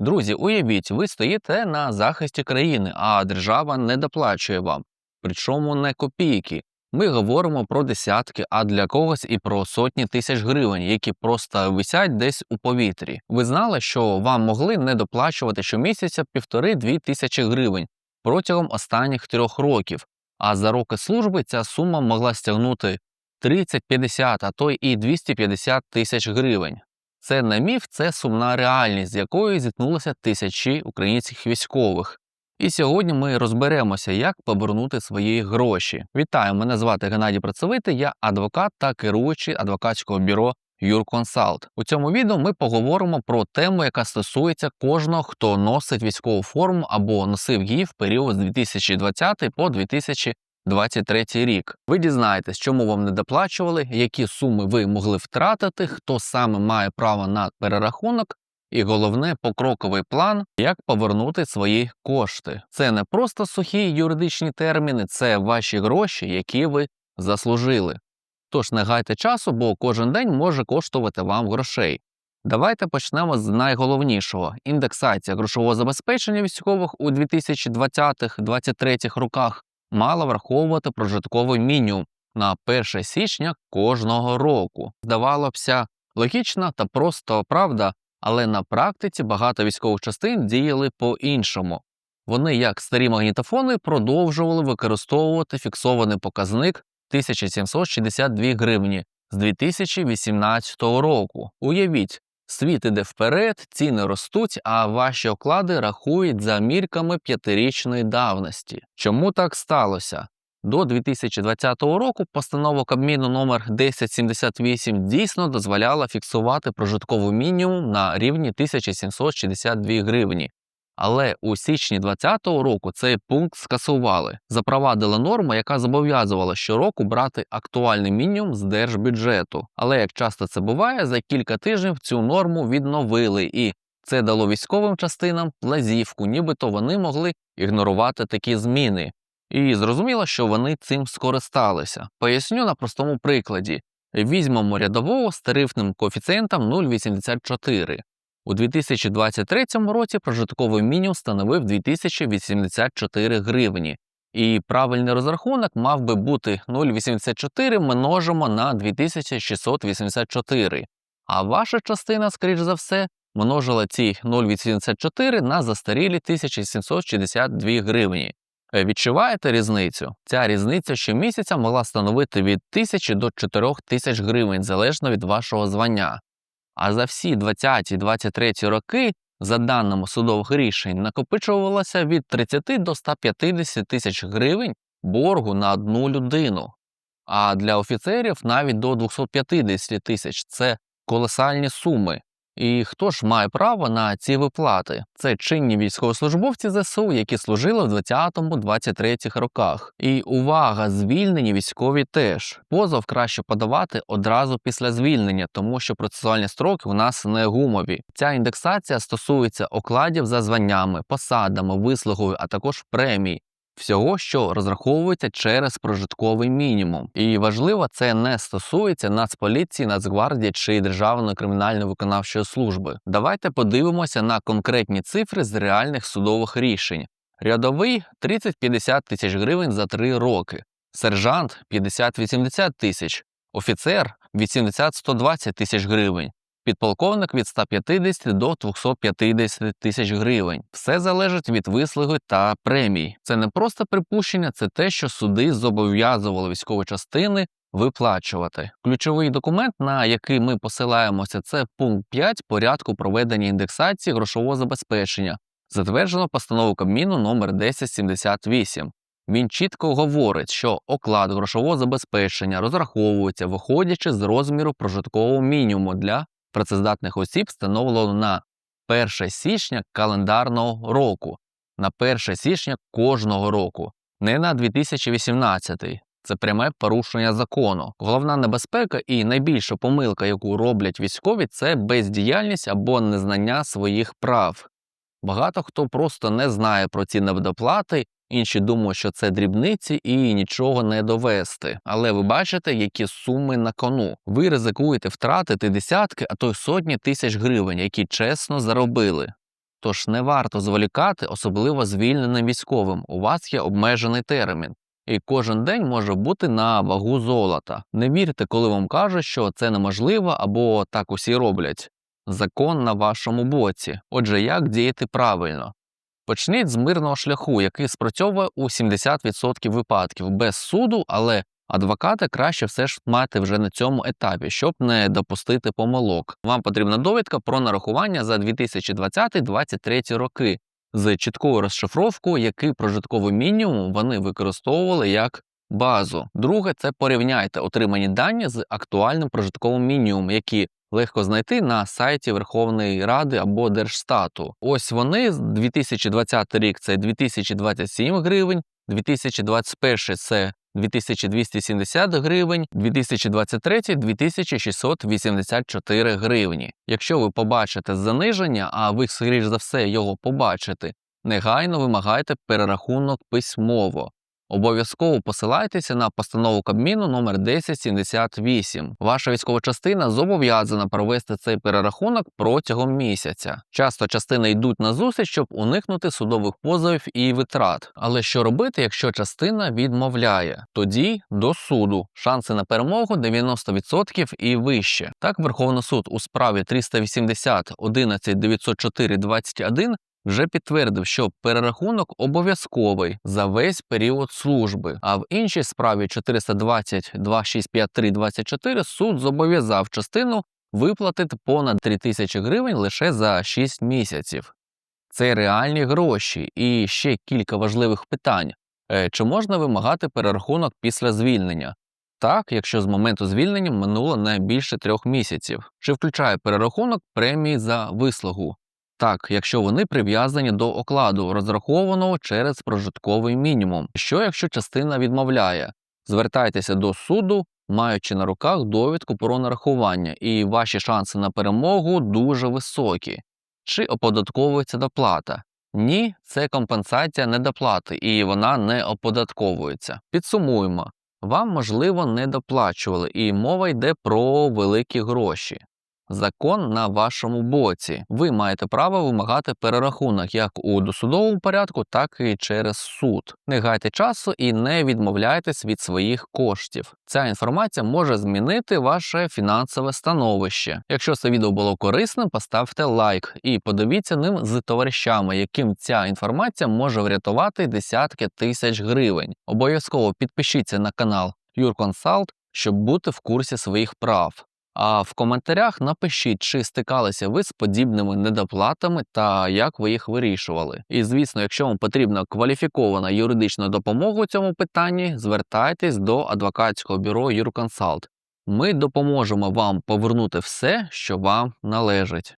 Друзі, уявіть, ви стоїте на захисті країни, а держава не доплачує вам. Причому не копійки. Ми говоримо про десятки, а для когось і про сотні тисяч гривень, які просто висять десь у повітрі. Ви знали, що вам могли не доплачувати щомісяця півтори-дві тисячі гривень протягом останніх трьох років, а за роки служби ця сума могла стягнути 30, 50, а то і 250 тисяч гривень. Це не міф, це сумна реальність, з якою зіткнулися тисячі українських військових. І сьогодні ми розберемося, як повернути свої гроші. Вітаю, мене звати Геннадій Працевитий, я адвокат та керуючий адвокатського бюро Юрконсалт. У цьому відео ми поговоримо про тему, яка стосується кожного, хто носить військову форму або носив її в період з 2020 по 2023 рік. Ви дізнаєтесь, чому вам не доплачували, які суми ви могли втратити, хто саме має право на перерахунок. І головне покроковий план, як повернути свої кошти. Це не просто сухі юридичні терміни, це ваші гроші, які ви заслужили. Тож не гайте часу, бо кожен день може коштувати вам грошей. Давайте почнемо з найголовнішого: індексація грошового забезпечення військових у 2020-2023 роках мала враховувати прожитковий мінімум на 1 січня кожного року. Здавалося б, логічно та просто правда, але на практиці багато військових частин діяли по-іншому. Вони, як старі магнітофони, продовжували використовувати фіксований показник 1762 гривні з 2018 року. Уявіть, світ іде вперед, ціни ростуть, а ваші оклади рахують за мірками п'ятирічної давності. Чому так сталося? До 2020 року постанова Кабміну номер 1078 дійсно дозволяла фіксувати прожитковий мінімум на рівні 1762 гривні. Але у січні 2020 року цей пункт скасували, запровадили норму, яка зобов'язувала щороку брати актуальний мінімум з держбюджету. Але як часто це буває, за кілька тижнів цю норму відновили, і це дало військовим частинам лазівку, нібито вони могли ігнорувати такі зміни. І зрозуміло, що вони цим скористалися. Поясню на простому прикладі: візьмемо рядового з тарифним коефіцієнтом 0,84. У 2023 році прожитковий мінімум становив 2084 гривні, і правильний розрахунок мав би бути 0,84 множимо на 2684. А ваша частина, скоріш за все, множила ці 0,84 на застарілі 1762 гривні. Е, Відчуваєте різницю? Ця різниця щомісяця могла становити від 1000 до 4000 гривень залежно від вашого звання. А за всі 20-23 роки, за даними судових рішень, накопичувалося від 30 до 150 тисяч гривень боргу на одну людину. А для офіцерів навіть до 250 тисяч це колосальні суми. І хто ж має право на ці виплати? Це чинні військовослужбовці ЗСУ, які служили в 20-23 роках. І увага, звільнені військові теж. Позов краще подавати одразу після звільнення, тому що процесуальні строки у нас не гумові. Ця індексація стосується окладів за званнями, посадами, вислугою, а також премій всього, що розраховується через прожитковий мінімум. І важливо, це не стосується Нацполіції, Нацгвардії чи Державної кримінальної виконавчої служби. Давайте подивимося на конкретні цифри з реальних судових рішень. Рядовий 30-50 тисяч гривень за 3 роки, сержант 50-80 тисяч, офіцер 80-120 тисяч гривень, підполковник від 150 до 250 тисяч гривень. Все залежить від вислуги та премій. Це не просто припущення, це те, що суди зобов'язували військові частини виплачувати. Ключовий документ, на який ми посилаємося, це пункт 5 порядку проведення індексації грошового забезпечення, затверджено постанову Кабміну номер 1078. Він чітко говорить, що оклад грошового забезпечення розраховується, виходячи з розміру прожиткового мінімуму для працездатних осіб встановлено на 1 січня календарного року, на 1 січня кожного року, не на 2018. Це пряме порушення закону. Головна небезпека і найбільша помилка, яку роблять військові, це бездіяльність або незнання своїх прав. Багато хто просто не знає про ці недоплати Інші думають, що це дрібниці і нічого не довести. Але ви бачите, які суми на кону. Ви ризикуєте втратити десятки, а то й сотні тисяч гривень, які чесно заробили. Тож не варто зволікати, особливо звільненим військовим. У вас є обмежений термін. І кожен день може бути на вагу золота. Не вірте, коли вам кажуть, що це неможливо або так усі роблять. Закон на вашому боці. Отже, як діяти правильно? Почніть з мирного шляху, який спрацьовує у 70% випадків без суду, але адвоката краще все ж мати вже на цьому етапі, щоб не допустити помилок. Вам потрібна довідка про нарахування за 2020-2023 роки з чіткою розшифровкою, який прожитковий мінімум вони використовували як базу. Друге, це порівняйте отримані дані з актуальним прожитковим мінімумом, які легко знайти на сайті Верховної Ради або Держстату. Ось вони 2020 рік це 2027 гривень, 2021 це 2270 гривень, 2023 – 2684 гривні. Якщо ви побачите заниження, а ви, скоріш за все, його побачите, негайно вимагайте перерахунок письмово. Обов'язково посилайтеся на постанову Кабміну номер 1078. Ваша військова частина зобов'язана провести цей перерахунок протягом місяця. Часто частини йдуть на зустріч, щоб уникнути судових позовів і витрат. Але що робити, якщо частина відмовляє? Тоді до суду. Шанси на перемогу 90% і вище. Так, Верховний суд у справі 380 11 904 21 вже підтвердив, що перерахунок обов'язковий за весь період служби. А в іншій справі 420 2653 24 суд зобов'язав частину виплатити понад 3 тисячі гривень лише за 6 місяців. Це реальні гроші. І ще кілька важливих питань: Е, чи можна вимагати перерахунок після звільнення? Так, якщо з моменту звільнення минуло не більше трьох місяців, чи включає перерахунок премії за вислугу? Так, якщо вони прив'язані до окладу, розрахованого через прожитковий мінімум. Що якщо частина відмовляє? Звертайтеся до суду, маючи на руках довідку про нарахування, і ваші шанси на перемогу дуже високі. Чи оподатковується доплата? Ні, це компенсація недоплати, і вона не оподатковується. Підсумуємо. Вам, можливо, не доплачували, і мова йде про великі гроші. Закон на вашому боці. Ви маєте право вимагати перерахунок як у досудовому порядку, так і через суд. Не гайте часу і не відмовляйтесь від своїх коштів. Ця інформація може змінити ваше фінансове становище. Якщо це відео було корисним, поставте лайк і подивіться ним з товаришами, яким ця інформація може врятувати десятки тисяч гривень. Обов'язково підпишіться на канал Юрконсалт, щоб бути в курсі своїх прав. А в коментарях напишіть, чи стикалися ви з подібними недоплатами та як ви їх вирішували. І звісно, якщо вам потрібна кваліфікована юридична допомога у цьому питанні, звертайтесь до адвокатського бюро Юрконсалт. Ми допоможемо вам повернути все, що вам належить.